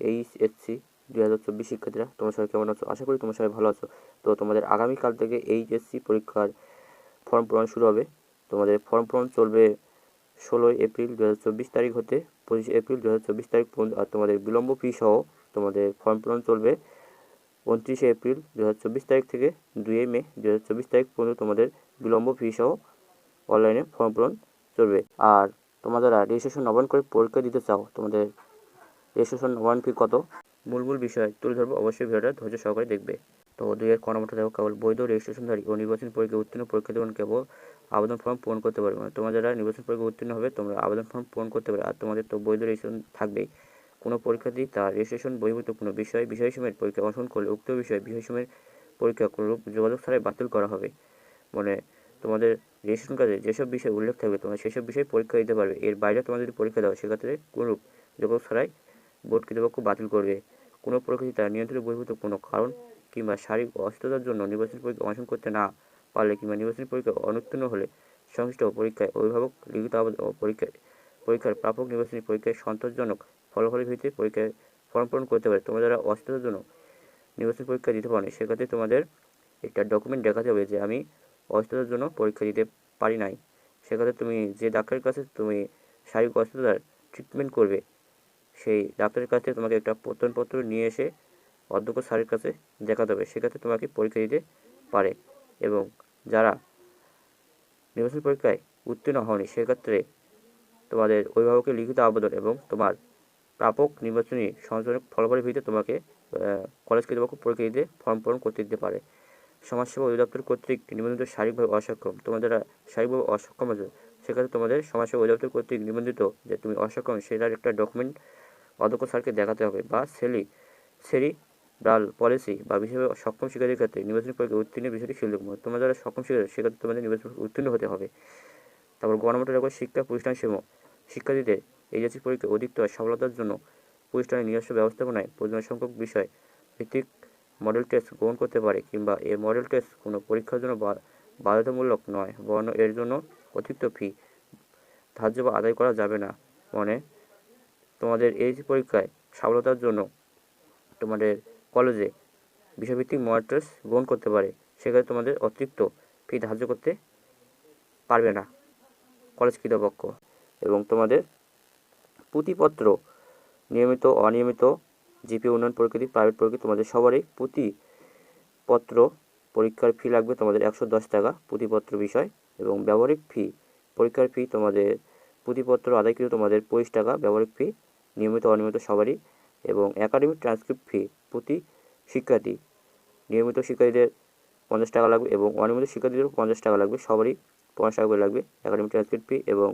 HSC দুই হাজার চব্বিশ শিক্ষার্থীরা, তোমরা সবাই কেমন আছো? আশা করি তোমরা সবাই ভালো আছো। তো তোমাদের আগামীকাল থেকে এইচএসসি পরীক্ষার ফর্ম পূরণ শুরু হবে। তোমাদের ফর্ম পূরণ চলবে ষোলোই এপ্রিল দু হাজার চব্বিশ তারিখ হতে, পঁচিশে এপ্রিল দু হাজার চব্বিশ তারিখ পর্যন্ত, আর তোমাদের বিলম্ব ফি সহ তোমাদের ফর্ম পূরণ চলবে উনত্রিশে এপ্রিল দু হাজার চব্বিশ তারিখ থেকে, দুই মে দু হাজার চব্বিশ তারিখ পর্যন্ত তোমাদের বিলম্ব ফি সহ অনলাইনে ফর্ম পূরণ চলবে। আর তোমরা যারা রেজিস্ট্রেশন নবায়ন করে পরীক্ষা দিতে চাও, তোমাদের রেজিস্ট্রেশন নবায়ন ফি কত? মূল মূল বিষয় তুলে ধরবো, অবশ্যই ভিডিওটা ধৈর্য সহকারে দেখবে। তো দুইয়ের কর্মটা দেখো, কেবল বৈধ রেজিস্ট্রেশনধারী ও নির্বাচন পরীক্ষা উত্তীর্ণ পরীক্ষা দেবেন, কেবল আবেদন ফর্ম পূরণ করতে পারবে মানে তোমরা যারা নির্বাচন পরীক্ষা উত্তীর্ণ হবে, তোমরা আবেদন ফর্ম পূরণ করতে পারবে। আর তোমাদের তো বৈধ রেজিস্ট্রেশন থাকবেই। কোনো পরীক্ষার্থী তার রেজিস্ট্রেশন বহির্ভূত কোনো বিষয় বিষয়সমূহের পরীক্ষা অংশগ্রহণ করলে উক্ত বিষয়ে বিষয় বিষয়সমূহের পরীক্ষা কোনোরূপ যোগাযোগ ছাড়াই বাতিল করা হবে। মানে তোমাদের রেজিস্ট্রেশন কাজে যেসব বিষয় উল্লেখ থাকবে, তোমরা সেসব বিষয়ে পরীক্ষা দিতে পারবে। এর বাইরে তোমরা যদি পরীক্ষা দাও সেক্ষেত্রে কোনোরূপ যোগাযোগ ছাড়াই বোর্ড কর্তৃপক্ষ বাতিল করবে। কোনো পরীক্ষার্থী তার নিয়ন্ত্রিত বহির্ভূত কোনো কারণ কিংবা শারীরিক অসুস্থতার জন্য নির্বাচনী পরীক্ষা অংশগ্রহণ করতে না পারলে কিংবা নির্বাচনী পরীক্ষা অনুত্তীর্ণ হলে সংশ্লিষ্ট পরীক্ষায় অভিভাবক লিখিত পরীক্ষায়, পরীক্ষার প্রাপক নির্বাচনী পরীক্ষায় সন্তোষজনক ফলাফলের ভিত্তিতে পরীক্ষায় ফর্ম পূরণ করতে পারে। তোমরা যারা অসুস্থতার জন্য নির্বাচনী পরীক্ষা দিতে পারো সেক্ষেত্রে তোমাদের একটা ডকুমেন্ট দেখাতে হবে যে আমি অসুস্থতার জন্য পরীক্ষা দিতে পারি নাই। সেক্ষেত্রে তুমি যে ডাক্তারের কাছে তুমি শারীরিক অসুস্থতার ট্রিটমেন্ট করবে সেই ডাক্তারের কাছে তোমাকে একটা প্রত্যয়নপত্র নিয়ে এসে অধ্যক্ষ স্যারের কাছে দেখাতে হবে। সেক্ষেত্রে তোমাকে পরীক্ষা দিতে পারে এবং যারা নির্বাচন পরীক্ষায় উত্তীর্ণ হওনি সেক্ষেত্রে তোমাদের অভিভাবকের লিখিত আবেদন এবং তোমার প্রাপক নির্বাচনী সংযোজনের ফলাফলের ভিত্তিতে তোমাকে কলেজ কর্তৃপক্ষ পরীক্ষা দিতে ফর্ম পূরণ করতে দিতে পারে। সমাজসেবা অধিদপ্তর কর্তৃক নিবন্ধিত শারীরিকভাবে অসক্ষম। তোমার যারা শারীরিকভাবে অসক্ষম আছে, সেক্ষেত্রে তোমাদের সমাজসেবা অধিদপ্তর কর্তৃক নিবন্ধিত যে তুমি অসক্ষম, সেটার একটা ডকুমেন্ট অধ্যক্ষ স্যারকে দেখাতে হবে বা সেলি, সেরি ডাল পলিসি বা বিশেষভাবে সক্ষম শিক্ষার্থীর ক্ষেত্রে নির্বাচনী পরীক্ষা উত্তীর্ণের বিষয়টি শিল্প তোমরা যারা সক্ষম শিক্ষার্থী, সেক্ষেত্রে তোমাদের নির্বাচন উত্তীর্ণ হতে হবে। তারপর গণমাটা রেকর্ড শিক্ষা প্রতিষ্ঠান সমূহ। শিক্ষার্থীদের এইচএসসি পরীক্ষা অধিকতর সফলতার জন্য প্রতিষ্ঠানের নিজস্ব ব্যবস্থাপনায় প্রয়োজন সংখ্যক বিষয়, ভিত্তিক মডেল টেস্ট গ্রহণ করতে পারে কিংবা এই মডেল টেস্ট কোনো পরীক্ষার জন্য বাধ্যতামূলক নয়, বরং এর জন্য অতিরিক্ত ফি ধার্য বা আদায় করা যাবে না। মানে তোমাদের এই পরীক্ষায় সফলতার জন্য তোমাদের কলেজে বিষয়ভিত্তিক মডেল টেস্ট গ্রহণ করতে পারে, সেক্ষেত্রে তোমাদের অতিরিক্ত ফি ধার্য করতে পারবে না কলেজ কৃতপক্ষ এবং তোমাদের পুঁথিপত্র নিয়মিত, অনিয়মিত জিপি উন্নয়ন প্রকৃতি প্রাইভেট প্রকৃতি, তোমাদের সবারই পুঁথিপত্র পরীক্ষার ফি লাগবে তোমাদের একশো দশ টাকা পুঁথিপত্র বিষয় এবং ব্যবহারিক ফি পরীক্ষার ফি তোমাদের পুঁথিপত্র আদায়কৃত তোমাদের পঁচিশ টাকা ব্যবহারিক ফি নিয়মিত অনিয়মিত সবারই এবং একাডেমিক ট্রান্সক্রিপ্ট ফি প্রতি শিক্ষার্থী নিয়মিত শিক্ষার্থীদের পঞ্চাশ টাকা লাগবে এবং অনিয়মিত শিক্ষার্থীদেরও পঞ্চাশ টাকা লাগবে, সবারই পঞ্চাশ টাকা করে লাগবে একাডেমিক ট্রান্সক্রিপ্ট ফি এবং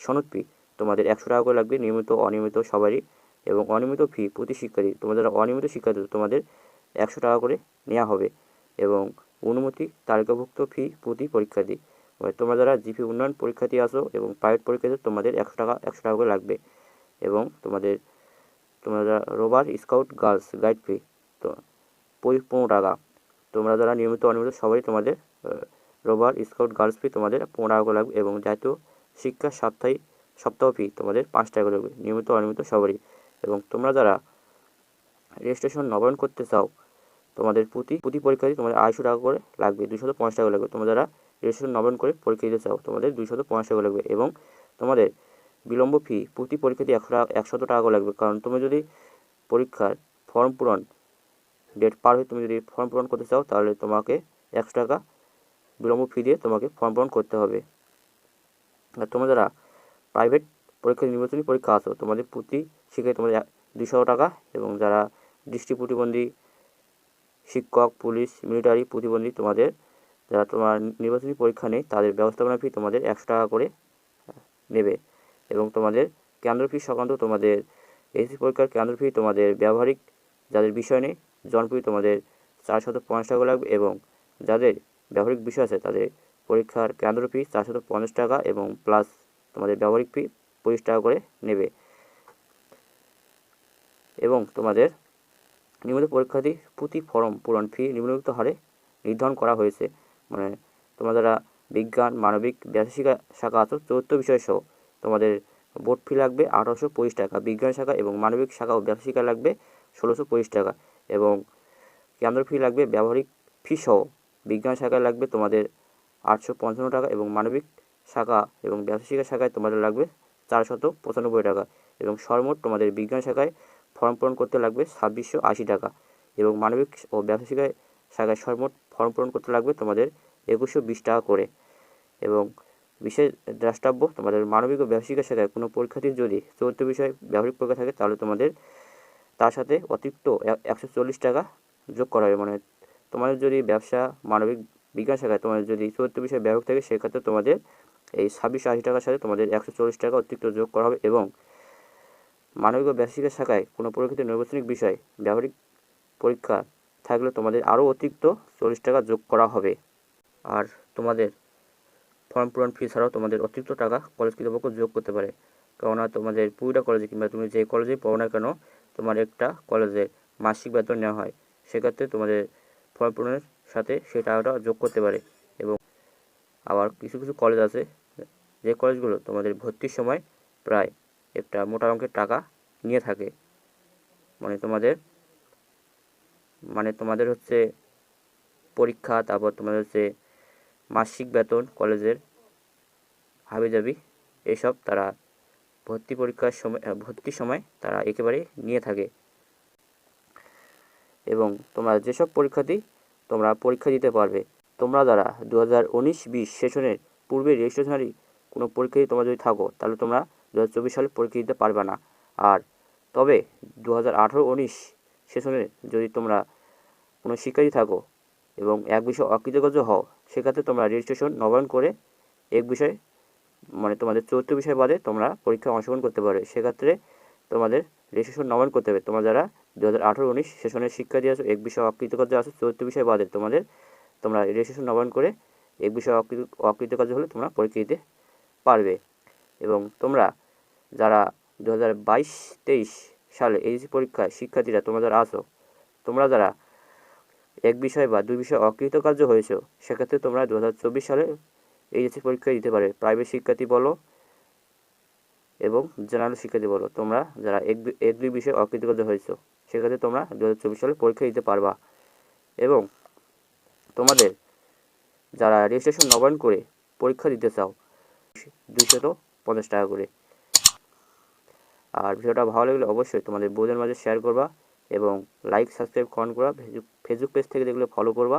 সনদ ফি তোমাদের একশো টাকা করে লাগবে নিয়মিত, অনিয়মিত সবারই এবং অনিয়মিত ফি প্রতি শিক্ষার্থী। তোমাদের অনিয়মিত শিক্ষার্থী, তোমাদের একশো টাকা করে নেওয়া হবে এবং অনুমতি তালিকাভুক্ত ফি প্রতি পরীক্ষার্থী। তোমরা যারা জিপি উন্নয়ন পরীক্ষার্থী আসো এবং প্রাইভেট পরীক্ষার্থী তোমাদের একশো টাকা একশো টাকা করে লাগবে। এবং তোমাদের, তোমরা যারা রোবার স্কাউট, গার্লস, গাইড ফি তো পনেরো টাকা। তোমরা যারা নিয়মিত, অনিয়মিত সবারই তোমাদের রোবার স্কাউট, গার্লস ফি তোমাদের পনেরো টাকা করে লাগবে এবং জাতীয় শিক্ষা সাপ্তাহিক, সপ্তাহ ফি তোমাদের পাঁচ টাকা করে লাগবে, নিয়মিত, অনিয়মিত সবারই। এবং তোমরা যারা রেজিস্ট্রেশন নবায়ন করতে চাও, তোমাদের প্রতি প্রতি পরীক্ষাতে তোমাদের আড়াইশো টাকা করে লাগবে দুশো পঞ্চাশ টাকা লাগবে। তোমরা যারা রেজিস্ট্রেশন নবায়ন করে পরীক্ষা দিতে চাও, তোমাদের দুইশত পঞ্চাশ টাকা লাগবে এবং তোমাদের বিলম্ব ফি প্রতি পরীক্ষাতে একশো টাকা, একশত টাকা করে লাগবে। কারণ তুমি যদি পরীক্ষার ফর্ম পূরণ ডেট পার হয়ে তুমি যদি ফর্ম পূরণ করতে চাও, তাহলে তোমাকে একশো টাকা বিলম্ব ফি দিয়ে তোমাকে ফর্ম পূরণ করতে হবে। আর তোমরা যারা প্রাইভেট পরীক্ষা নির্বাচনী পরীক্ষা আসো তোমাদের প্রতি শিক্ষায় তোমাদের দুশো টাকা এবং যারা দৃষ্টি প্রতিবন্ধী শিক্ষক, পুলিশ মিলিটারি প্রতিবন্ধী তোমাদের, যারা তোমার নির্বাচনী পরীক্ষা নেই, তাদের ব্যবস্থাপনা ফি তোমাদের একশো টাকা করে নেবে। এবং তোমাদের কেন্দ্র ফি সংক্রান্ত তোমাদের এসি পরীক্ষার কেন্দ্র ফি তোমাদের ব্যবহারিক যাদের বিষয় নেই জনপ্রি তোমাদের চারশত পঞ্চাশ টাকা লাগবে এবং যাদের ব্যবহারিক বিষয় আছে তাদের পরীক্ষার কেন্দ্র ফি চারশত পঞ্চাশ টাকা এবং প্লাস তোমাদের ব্যবহারিক ফি পঁচিশ টাকা করে নেবে। এবং তোমাদের নিয়মিত পরীক্ষার্থী প্রতি ফর্ম পূরণ ফি নিম্নলিখিত হারে নির্ধারণ করা হয়েছে। মানে তোমরা যারা বিজ্ঞান, মানবিক ব্যাসিকা শাখা আছো, চতুর্থ বিষয় সহ তোমাদের বোর্ড ফি লাগবে আঠারোশো পঁচিশ টাকা, বিজ্ঞান শাখা এবং মানবিক শাখা ও ব্যবসা শিক্ষা লাগবে ষোলোশো পঁচিশ টাকা এবং কেন্দ্র ফি লাগবে, ব্যবহারিক ফি সহ বিজ্ঞান শাখায় লাগবে তোমাদের আটশো পঞ্চান্ন টাকা এবং মানবিক শাখা এবং ব্যবসা শিক্ষা শাখায় তোমাদের লাগবে চারশত পঁচানব্বই টাকা এবং সর্বমোট তোমাদের বিজ্ঞান শাখায় ফর্ম পূরণ করতে লাগবে ছাব্বিশশো আশি টাকা এবং মানবিক ও ব্যবসা শিক্ষায় শাখায় সর্বমোট ফর্ম পূরণ করতে লাগবে তোমাদের একুশশো বিশ টাকা করে এবং বিশেষ দ্রষ্টাব্য, তোমাদের মানবিক ও ব্যবসা শিক্ষা শাখায় কোনো পরীক্ষার্থীর যদি চতুর্থ বিষয় ব্যবহারিক পরীক্ষা থাকে, তাহলে তোমাদের তার সাথে অতিরিক্ত একশো চল্লিশ টাকা যোগ করা হবে। মানে তোমাদের যদি ব্যবসা, মানবিক বিজ্ঞান শাখায় তোমাদের যদি চতুর্থ বিষয় ব্যবহারিক থাকে, সেক্ষেত্রে তোমাদের এই ছাব্বিশশো আশি টাকার সাথে তোমাদের একশো চল্লিশ টাকা অতিরিক্ত যোগ করা হবে এবং মানবিক ও ব্যবসা শিক্ষা শাখায় কোনো পরীক্ষিত নৈর্বাচনিক বিষয় ব্যবহারিক পরীক্ষা থাকলে তোমাদের আরও অতিরিক্ত চল্লিশ টাকা যোগ করা হবে। আর তোমাদের ফর্ম পূরণ ফি ছাড়াও তোমাদের অতিরিক্ত টাকা কলেজ কর্তৃপক্ষ যোগ করতে পারে। কেননা তোমাদের পুরোটা কলেজে কিংবা তুমি যে কলেজে পড়ো না কেন, তোমার একটা কলেজের মাসিক বেতন নেওয়া হয়। সেক্ষেত্রে তোমাদের ফর্ম পূরণের সাথে সেই টাকাটা যোগ করতে পারে এবং আবার কিছু কিছু কলেজ আছে, যে কলেজগুলো তোমাদের ভর্তির সময় প্রায় একটা মোটা অঙ্কের টাকা নিয়ে থাকে। মানে তোমাদের মানে তোমাদের হচ্ছে পরীক্ষা, তারপর তোমাদের হচ্ছে মাসিক বেতন, কলেজের হাবিজাবি এসব তারা ভর্তি পরীক্ষার সময় ভর্তির সময় তারা একেবারেই নিয়ে থাকে। এবং তোমরা যেসব পরীক্ষার্থী তোমরা পরীক্ষা দিতে পারবে, তোমরা যারা দু হাজার উনিশ বিশ সেশনের পূর্বে রেজিস্ট্রেশনারি কোনো পরীক্ষায় তোমরা যদি থাকো, তাহলে তোমরা দু হাজার চব্বিশ সালে পরীক্ষা দিতে পারবে না। আর তবে দু হাজার আঠেরো উনিশ সেশনে যদি তোমরা কোনো শিক্ষার্থী থাকো এবং এক বিষয়ে অকৃতকার্য হও সেক্ষেত্রে তোমরা রেজিস্ট্রেশন নবায়ন করে এক বিষয় মানে তোমাদের চতুর্থ বিষয় বাদে তোমরা পরীক্ষায় অংশগ্রহণ করতে পারবে। সেক্ষেত্রে তোমাদের রেজিস্ট্রেশন নবায়ন করতে হবে। তোমরা যারা দু হাজার আঠেরো উনিশ সেশনের শিক্ষা দিয়ে আছো, এক বিষয় অকৃতকার্য আছো, চতুর্থ বিষয় বাদে তোমাদের, তোমরা রেজিস্ট্রেশন নবায়ন করে এক বিষয় অকৃত, অকৃতকার্য হলে তোমরা পরীক্ষা দিতে পারবে। এবং তোমরা যারা দু হাজার বাইশ তেইশ সালে এইচএসসি পরীক্ষায় শিক্ষার্থীরা তোমরা যারা আছো, তোমরা যারা এক বিষয় বা দুই বিষয় অকৃতকার্য হয়েছে, সেক্ষেত্রে তোমরা দু হাজার চব্বিশ সালে এইচএসসি পরীক্ষা দিতে পারে। প্রাইভেট শিক্ষার্থী বলো এবং জেনারেল শিক্ষার্থী বলো, তোমরা যারা এক এক দুই বিষয়ে অকৃতকার্য হয়েছো, সেক্ষেত্রে তোমরা দু হাজার চব্বিশ সালে পরীক্ষা দিতে পারবা। এবং তোমাদের যারা রেজিস্ট্রেশন নবায়ন করে পরীক্ষা দিতে চাও, দুইশত পঞ্চাশ টাকা করে। আর ভিডিওটা ভালো লাগলে অবশ্যই তোমাদের বন্ধুদের মাঝে শেয়ার করবা। এবং লাইক সাবস্ক্রাইব কমেন্ট করবা ফেসবুক পেজ থেকে দেখলে ফলো করবা।